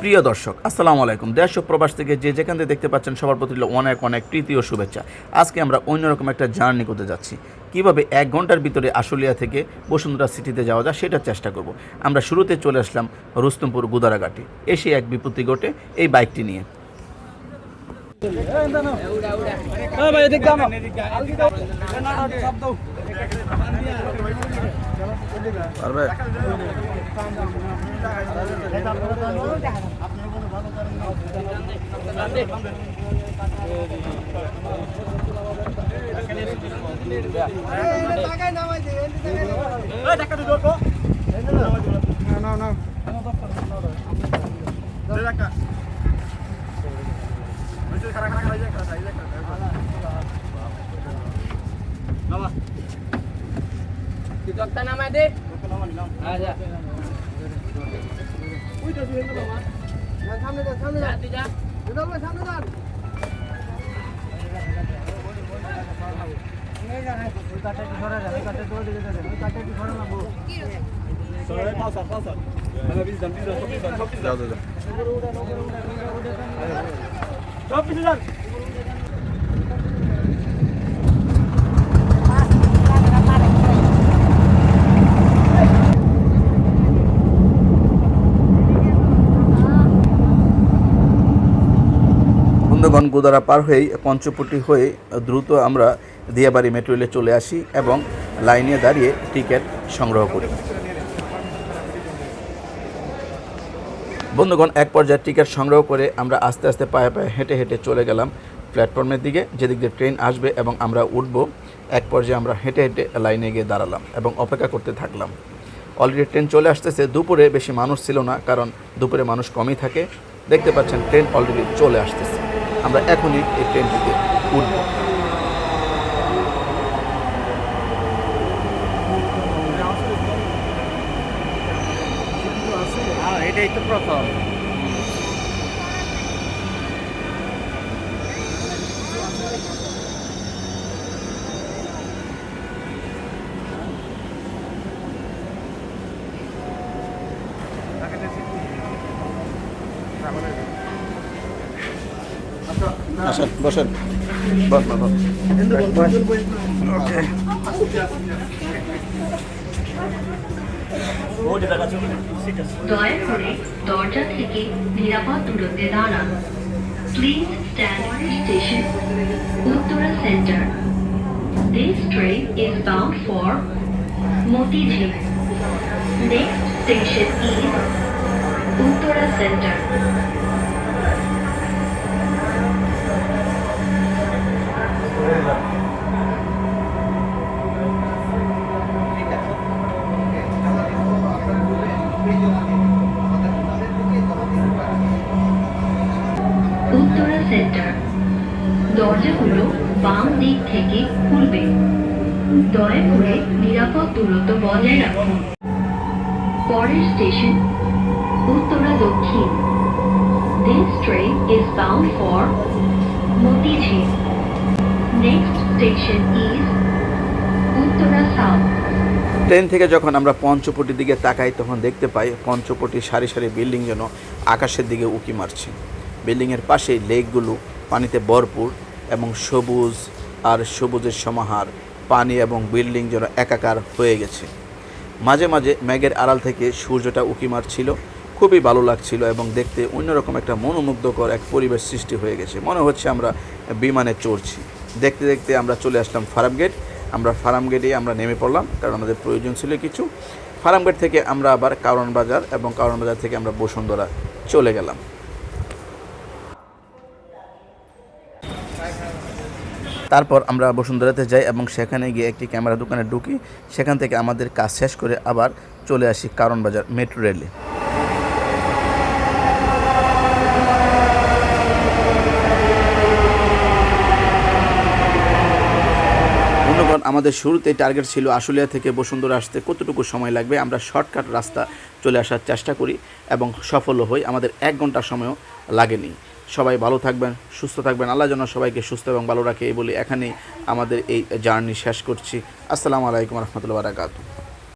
প্রিয় দর্শক, আসসালামু আলাইকুম। দেশ ও প্রবাস থেকে যে যেখান থেকে দেখতে পাচ্ছেন, সবার প্রতি অনেক অনেক প্রীতি ও শুভেচ্ছা। আজকে আমরা অন্যরকম একটা জার্নি করতে যাচ্ছি। কীভাবে এক ঘণ্টার ভিতরে আশুলিয়া থেকে বসুন্ধরা সিটিতে যাওয়া যায় সেটার চেষ্টা করব। আমরা শুরুতে চলে আসলাম রুস্তমপুর গুদারাঘাটে। এসে এক বিপত্তি ঘটে এই বাইকটি নিয়ে। পারবে Dokter nama deh. Aja. সামনে যান সামনে যান Jati jah. দুলাল ভাই সামনে যান যাও যাও যাও। বন্ধুগণ গোদারা পার হয়েই পঞ্চপটি হয়ে দ্রুত আমরা দিয়াবাড়ি মেট্রো রেলে চলে আসি এবং লাইনে দাঁড়িয়ে টিকিট সংগ্রহ করি। বন্ধুগণ, এক পর্যায়ে টিকিট সংগ্রহ করে আমরা আস্তে আস্তে পায়ে পায়ে হেঁটে হেঁটে চলে গেলাম প্ল্যাটফর্মের দিকে, যেদিক দিয়ে ট্রেন আসবে এবং আমরা উঠব। এক পর্যায়ে আমরা হেঁটে হেঁটে লাইনে গিয়ে দাঁড়ালাম এবং অপেক্ষা করতে থাকলাম। অলরেডি ট্রেন চলে আসতেছে, দুপুরে বেশি মানুষ ছিল না, কারণ দুপুরে মানুষ কমই থাকে। দেখতে পাচ্ছেন, ট্রেন অলরেডি চলে আসতেছে। আমরা এখনই এই ট্রেনটিতে উঠব। এটাই তো প্রথম। আসেন, বসেন দয়া করে দরজা থেকে নিরাপদ দূরত্বে দাঁড়ান please stand station Uttara center This train is bound for Motiji. Next station is Uttara Center. দরজাগুলো বাম দিক থেকে খুলবে দয়া করে নিরাপদ দূরত্ব বজায় রাখুন। পরের স্টেশন, উত্তরা দক্ষিণ। This train is bound for Motiji. Next station is Uttara South. Train থেকে যখন আমরা পঞ্চপটির দিকে তাকাই, তখন দেখতে পাই পঞ্চপটি সারি সারি বিল্ডিং যেন আকাশের দিকে উঁকি মারছে। বিল্ডিংয়ের পাশেই লেকগুলো, পানিতে ভরপুর। এবং সবুজ আর সবুজের সমাহার, পানি এবং বিল্ডিং যেন একাকার হয়ে গেছে। মাঝে মাঝে মেঘের আড়াল থেকে সূর্যটা উঁকি মারছিল, খুবই ভালো লাগছিল এবং দেখতে অন্যরকম একটা মনোমুগ্ধকর এক পরিবেশ সৃষ্টি হয়ে গেছে। মনে হচ্ছে আমরা বিমানে চড়ছি। দেখতে দেখতে আমরা চলে আসলাম ফার্ম গেট। আমরা ফার্ম গেটেই আমরা নেমে পড়লাম কারণ আমাদের প্রয়োজন ছিল কিছু। ফার্ম গেট থেকে আমরা আবার কারণ বাজার এবং কারণ বাজার থেকে আমরা বসুন্ধরা চলে গেলাম। তারপর আমরা বসুন্ধরাতে যাই এবং সেখানে গিয়ে একটি ক্যামেরা দোকানে ঢুকি। সেখান থেকে আমাদের কাজ শেষ করে আবার চলে আসি কারণ বাজার মেট্রো রেলে। আমাদের শুরুতেই টার্গেট ছিল আশুলিয়া থেকে বসুন্ধরা আসতে কতটুকু সময় লাগবে? আমরা শর্টকাট রাস্তা চলে আসার চেষ্টা করি এবং সফলও হই। আমাদের এক ঘণ্টা সময়ও লাগেনি। সবাই ভালো থাকবেন, সুস্থ থাকবেন। আল্লাহ যেন সবাইকে সুস্থ এবং ভালো রাখে, এই বলে এখানেই আমাদের এই জার্নি শেষ করছি। আসসালামু আলাইকুম রহমতুল্লাহ বারাকাতু